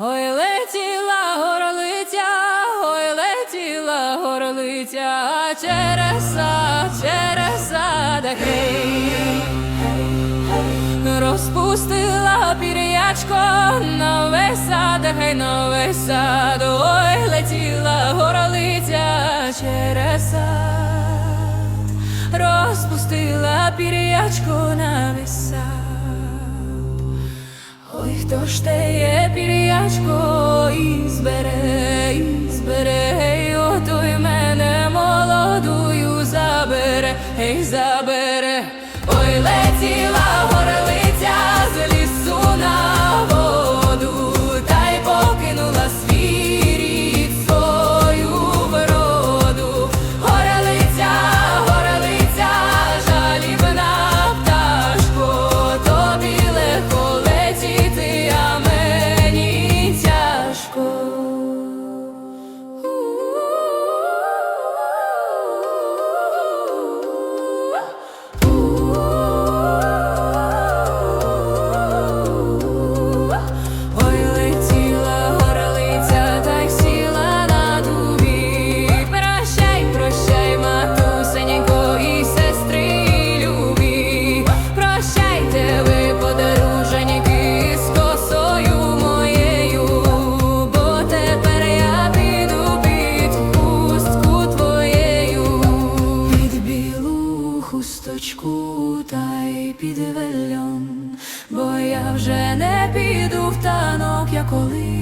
Ой, летіла горлиця, ой, летіла горлиця, через сад, через сад. Розпустила пір'ячко на весь сад, на весь сад, ой, летіла горлиця через сад, розпустила пір'ячко на весь. Хто ж те є пір'ячко і збере, і збере, ото й мене молодую забере, гей, забере. Хусточку та й під вельон, бо я вже не піду в танок, я колись